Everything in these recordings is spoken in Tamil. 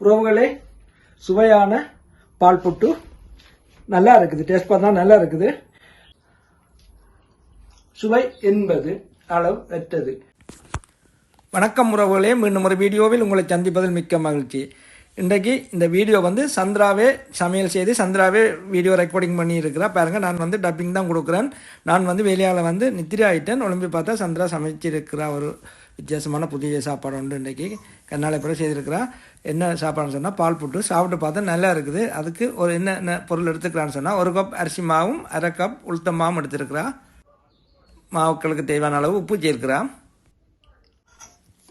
உறவுகளே சுவையான பால் புட்டு நல்லா இருக்குது டேஸ்ட் பார்த்தா நல்லா இருக்குது. சுவை என்பது அளவு அற்றது வணக்கம் உறவுகளே மீண்டும் ஒரு வீடியோவில் உங்களை சந்திப்பதில் மிக்க மகிழ்ச்சி. இன்றைக்கு இந்த வீடியோ வந்து சந்திராவே சமையல் செய்து சந்திராவே வீடியோ ரெக்கார்டிங் பண்ணியிருக்கிறா. பாருங்கள் நான் வந்து டப்பிங் தான் கொடுக்குறேன். நான் வந்து வெளியால் வந்து நித்திரி ஆயிட்டேன் உடம்பு பார்த்தா சந்திரா சமைச்சிருக்கிறா. ஒரு வித்தியாசமான புதிய சாப்பாடு உண்டு இன்றைக்கி. கண்ணாலை பிறகு செய்திருக்கிறான் என்ன சாப்பாடுன்னு சொன்னால் பால் போட்டு. சாப்பிட்டு பார்த்தா நல்லா இருக்குது. அதுக்கு ஒரு என்ன என்ன பொருள் எடுத்துக்கலான்னு சொன்னால் ஒரு கப் அரிசி மாவும் அரை கப் உளுத்த மாவும் எடுத்திருக்கிறான் மாவுக்களுக்கு தேவையான அளவு உப்பு சேர்க்கிறா.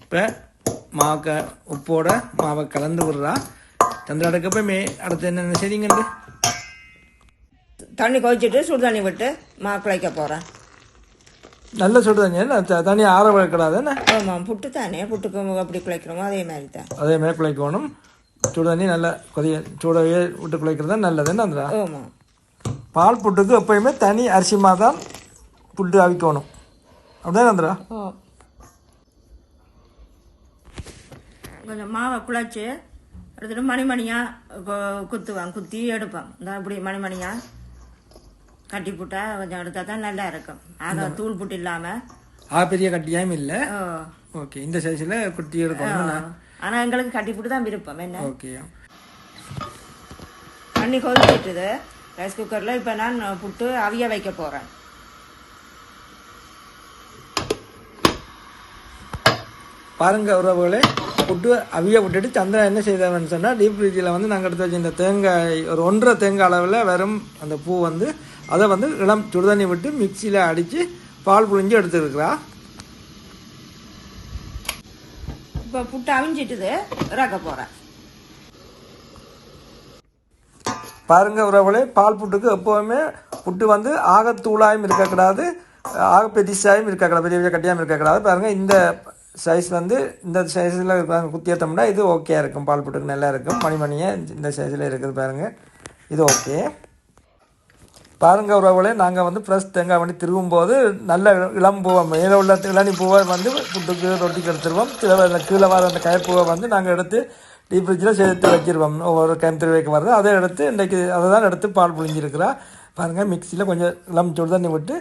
இப்போ மாவுக்க உப்போட மாவை கலந்து விடுறா. சந்திராடுக்கு போய் மே அடுத்து என்னென்ன செய்திங்கண்டு தண்ணி கொதிச்சிட்டு சுடு தண்ணி விட்டு மாவு குழைக்க போகிறேன் நல்ல சுடு தண்ணி என்ன த- தண்ணி ஆற என்ன? ஆமாம் புட்டு தானே புட்டுக்கு அப்படி குழைக்கிறோமோ அதே மாதிரி தான். அதே மாதிரி குழைக்கணும் சுடு தண்ணி நல்லா கொதிய சூடவே விட்டு குழைக்கிறது தான் நல்லது என்ன அந்த ஆமாம் பால் புட்டுக்கு எப்பயுமே தனி அரிசி மா தான் புட்டு அவிக்கணும். அப்படியே நந்திரா ஓ கொஞ்சம் மாவை குழைச்சி எடுத்துட்டு மணிமணியாக குத்துவேன் குத்தி எடுப்பேன். இந்த அப்படி மணிமணியாக கட்டி புட்டா கொஞ்சம் எடுத்தா தான் நல்லா இருக்கும் ஆக தூள் புட்டு இல்லாமல் ஆ பெரிய கட்டியாயும் இல்லை. ஓகே இந்த சைஸில் குட்டி எடுக்கணும் ஆனால் எங்களுக்கு கட்டி புட்டு தான் விருப்பம். என்ன? ஓகே. தண்ணி கொதிச்சிட்டுது ரைஸ் குக்கரில் இப்போ நான் புட்டு அவிய வைக்க போகிறேன் பாருங்க உறவுகளே புட்டு அவிய விட்டுட்டு சந்திரன் என்ன செய்தவன்னு சொன்னால் டீப் ஃப்ரிட்ஜில் வந்து நாங்கள் எடுத்து வச்ச இந்த தேங்காய் ஒரு ஒன்றரை தேங்காய் அளவில் வெறும் அந்த பூ வந்து அதை வந்து இளம் சுடுதண்ணி விட்டு மிக்சியில் அடித்து பால் புழிஞ்சு எடுத்துருக்குறா. இப்போ புட்டு அவிஞ்சிட்டுது இறக்க போகிறேன் பாருங்க உறவுகளே பால் புட்டுக்கு எப்போவுமே புட்டு வந்து ஆகத்தூளாயும் இருக்கக்கூடாது ஆக பெரிசாயும் இருக்கக்கூடாது பெரிய பெரிய கட்டியாகவும் இருக்கக்கூடாது. பாருங்க இந்த சைஸ் வந்து இந்த சைஸில் குத்தி ஏற்றோம்னா இது ஓகே இருக்கும். பால் புட்டுக்கு நல்லா இருக்கும். மணிமணியே இந்த சைஸில் இருக்குது பாருங்க. இது ஓகே பாருங்க உறவுகளே நாங்கள் வந்து ஃப்ரெஷ் தேங்காய் வண்டி திருவும் போது நல்ல இளம் பூவை மேலே உள்ள இளநி பூவை வந்து புட்டுக்கு ரொட்டிக்கு எடுத்துருவோம். கீழே கீழே வர அந்த கயப்பூவை வந்து நாங்கள் எடுத்து டீப் ஃப்ரிட்ஜில் சேர்த்து வச்சிருவோம் ஒவ்வொரு டைம் திருவைக்கு வருது அதை எடுத்து இன்றைக்கி அதை தான் எடுத்து பால் புழிஞ்சிருக்கிறா. பாருங்கள் மிக்சியில் கொஞ்சம் இளம் சுடு தண்ணி விட்டு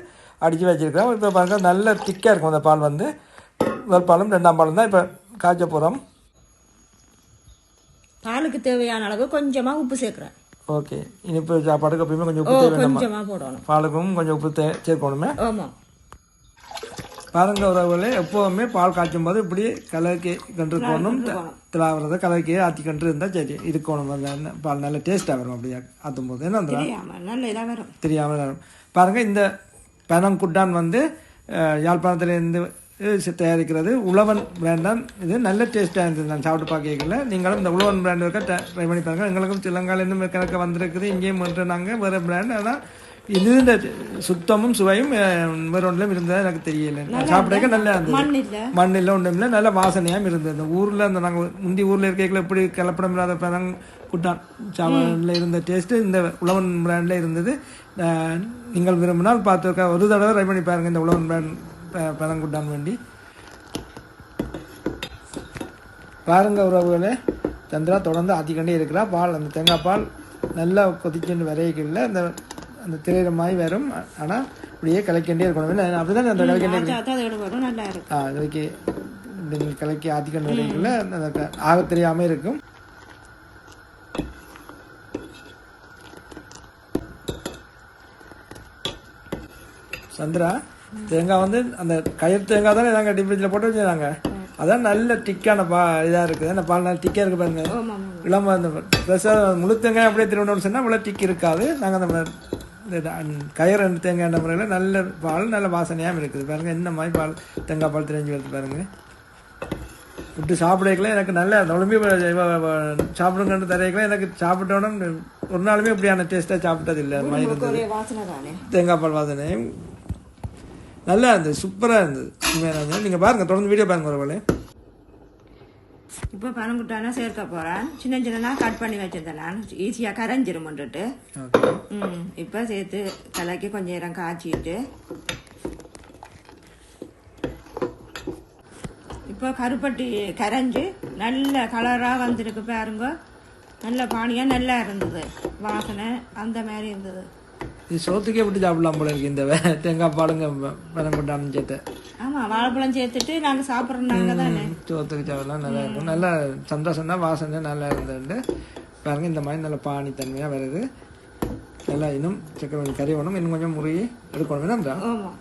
அடித்து வச்சிருக்கிறோம். இப்போ பாருங்கள் நல்ல திக்காக இருக்கும் அந்த பால் வந்து. முதல் பாலும் ரெண்டாம் பாலும் தான் இப்போ காய்ச்ச போகிறோம் பாலுக்கு தேவையான அளவு கொஞ்சமாக உப்பு சேர்க்குறேன். ஓகே. இனிப்பு சாப்பாடுக்கு எப்பயுமே கொஞ்சம் உப்பு தேவை போடணும். பாலுக்கும் கொஞ்சம் உப்பு தே சேர்க்கணுமே. ஆமாம் பாருங்க உறவுகளே எப்போவுமே பால் காய்ச்சும் போது இப்படி கலக்கி கன்று இருக்கணும் திலாவரத்தை கலக்கி ஆற்றி கன்று இருந்தால் சரி இருக்கணும். பால் நல்ல டேஸ்ட்டாக வரும் அப்படியே ஆற்றும் போது. என்ன தெரியாமல் நல்ல இதாக வரும். தெரியாமல் வரும். பாருங்க இந்த பனங்குட்டான் வந்து அஹ், யாழ்ப்பாணத்திலேருந்து தயாரிக்கிறது. உழவன் பிராண்டான் இது நல்ல டேஸ்ட்டாக இருந்தது நான் சாப்பிட்டு பார்க்கல நீங்களும் இந்த உழவன் பிராண்ட் இருக்க ட்ரை பண்ணி பாருங்க. எங்களுக்கும் தெலங்காலேருந்து கணக்கு வந்திருக்குது. இங்கேயும் பண்ணுறாங்க வேறு பிராண்ட் ஆனால் இது இந்த சுத்தமும் சுவையும் வேற இருந்ததா எனக்கு தெரியல. நான் சாப்பிட்றதுக்கு நல்லா இருந்தது. மண் இல்லை. ஒன்றும் இல்லை நல்ல வாசனையாகவும் இருந்தது. இந்த ஊரில் அந்த நாங்கள் முந்தி ஊரில் இருக்கைகள் எப்படி கலப்படம் இல்லாத பழம் குட்டான் சாப்பாடில் இருந்த டேஸ்ட்டு இந்த உழவன் பிராண்டில் இருந்தது. நீங்கள் விரும்பினால் பார்த்துருக்க ஒரு தடவை ட்ரை பண்ணி பாருங்கள் இந்த உழவன் பிராண்ட் பழங்குட்டான் வேண்டி. பாருங்க உறவுகளே சந்திரா தொடர்ந்து ஆற்றிக்கொண்டே இருக்கிறா. பால் அந்த தேங்காய் பால் நல்லா கொதிச்சுன்னு வரையில அந்த அந்த திரையிற மாதிரி வரும். ஆனால் இப்படியே கலக்கிண்டே இருக்கணும். அப்படிதான் அந்த கலக்கிண்டே ஆ இதுக்கு இந்த நீங்கள் கலக்கி ஆத்திக்கணும் வரைக்குள்ள அந்த ஆக தெரியாமல் இருக்கும். சந்திரா தேங்காய் வந்து அந்த கயிறு தேங்காய் தானே நாங்கள் டிஃப்ரிட்ஜில் போட்டு வச்சுருந்தாங்க. அதான் நல்ல திக்கான பா இதாக இருக்குது. அந்த பால் நல்ல திக்காக இருக்கு பாருங்க. ஆமாம் இளம அந்த ஃப்ரெஷ்ஷாக முழு தேங்காய் அப்படியே திருவண்ணு சொன்னால் இவ்வளோ திக் இருக்காது. நாங்கள் அந்த கயிறு ரெண்டு தேங்காய் முறையில் நல்ல பால் நல்ல வாசனையாகவும் இருக்குது. பாருங்க என்ன மாதிரி பால் தேங்காய் பால் தெரிஞ்சு வருது பாருங்க. விட்டு சாப்பிடக்கல எனக்கு நல்ல நொழும்பி சாப்பிடுங்கன்னு தரையக்கல எனக்கு சாப்பிட்டோன்னு ஒரு நாளுமே இப்படியான டேஸ்ட்டாக சாப்பிட்டது இல்லை தேங்காய் பால் வாசனை நல்லா இருந்தது சூப்பராக இருந்தது. உண்மையாக இருந்தது? நீங்கள் பாருங்கள் தொடர்ந்து வீடியோ பாருங்கள் ஒருவேளை இப்போ பனங்குட்டானா சேர்க்க போகிறேன் சின்ன சின்னனா கட் பண்ணி வச்சிருந்தேன் நான். ஈஸியாக கரைஞ்சிருமன்ட்டு ம் இப்போ சேர்த்து கலக்கி கொஞ்சம் நேரம் காய்ச்சிட்டு. இப்போ கருப்பட்டி கரைஞ்சி நல்ல கலராக வந்திருக்கு பாருங்க. நல்ல பானியாக நல்லா இருந்தது. வாசனை அந்த மாதிரி இருந்தது. இது சோத்துக்கே விட்டு சாப்பிடலாம் போல இருக்கு இந்த தேங்காய் பாலுங்க பனம் கொண்டாந்து சேர்த்து ஆமாம் வாழைப்பழம் சேர்த்துட்டு நாங்கள் சாப்பிட்றோம் நாங்கள் தானே சோத்துக்கு சாப்பிடலாம் நல்லா இருக்கும் நல்ல சந்தோஷம் தான் வாசனை நல்லா இருந்தது பாருங்க இந்த மாதிரி நல்ல பானி தன்மையாக வருது நல்லா இன்னும் சக்கரை கறி வேணும் இன்னும் கொஞ்சம் முறுகி எடுக்கணும் என்னம்டா ஆமாம்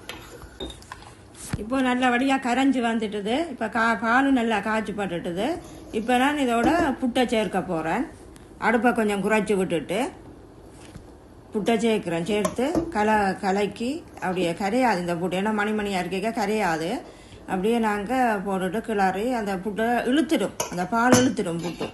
இப்போ நல்லபடியாக கரைஞ்சி வந்துட்டுது இப்போ கா பாலும் நல்லா காய்ச்சி பட்டுட்டுது இப்போ நான் இதோட புட்டை சேர்க்க போகிறேன் அடுப்பை கொஞ்சம் குறைச்சி விட்டுட்டு புட்டை சேர்க்குறேன் சேர்த்து கலை கலக்கி அப்படியே கரையாது இந்த புட்டு. ஏன்னா மணி மணியாக இருக்க கரையாது. அப்படியே நாங்கள் போட்டுட்டு கிளறி அந்த புட்டை இழுத்துடும். அந்த பால் இழுத்துடும் புட்டு.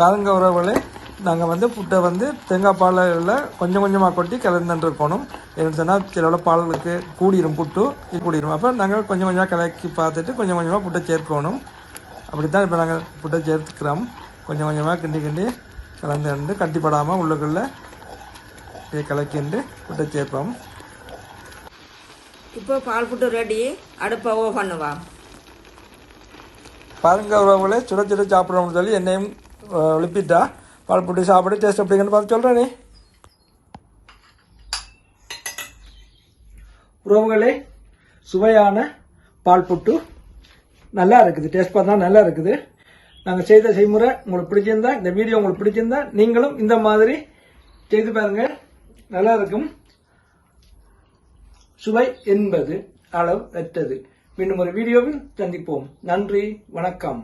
பாருங்க உறவுகளே. நாங்கள் வந்து புட்டை வந்து தேங்காய் பாலில் கொஞ்சம் கொஞ்சமாக கொட்டி கலந்துட்டு இருக்கணும் என்னன்னு சொன்னால் சில பாலுக்கு கூடிரும் புட்டு கூடிரும். அப்போ நாங்கள் கொஞ்சம் கொஞ்சமாக கலக்கி பார்த்துட்டு கொஞ்சம் கொஞ்சமாக புட்டை சேர்க்கணும். அப்படி தான் இப்போ நாங்கள் புட்டை சேர்த்துக்கிறோம். கொஞ்சம் கொஞ்சமாக கிண்டி கிண்டி கலந்து கண்டு கட்டிப்படாமல் உள்ளுக்குள்ளே கலக்கிண்டு புட்டை சேர்ப்போம். இப்போ பால் புட்டு ரெடி அடுப்பை ஓ பண்ணுவா பாருங்க உறவுகளே சுட சுட சாப்பிட்றோம்னு சொல்லி என்னையும் எழுப்பிட்டா. பால் புட்டு சாப்பிட்டு டேஸ்ட் எப்படிங்கன்னு பார்த்து சொல்கிறேனே உறவுகளே சுவையான பால் புட்டு நல்லா இருக்குது. டேஸ்ட் பார்த்தா நல்லா இருக்குது. நாங்கள் செய்த செய்முறை உங்களுக்கு பிடிச்சிருந்தா இந்த வீடியோ உங்களுக்கு பிடிச்சிருந்தா நீங்களும் இந்த மாதிரி செய்து பாருங்க. நல்லா இருக்கும். சுவை என்பது அளவு அற்றது மீண்டும் ஒரு வீடியோவில் சந்திப்போம். நன்றி வணக்கம்.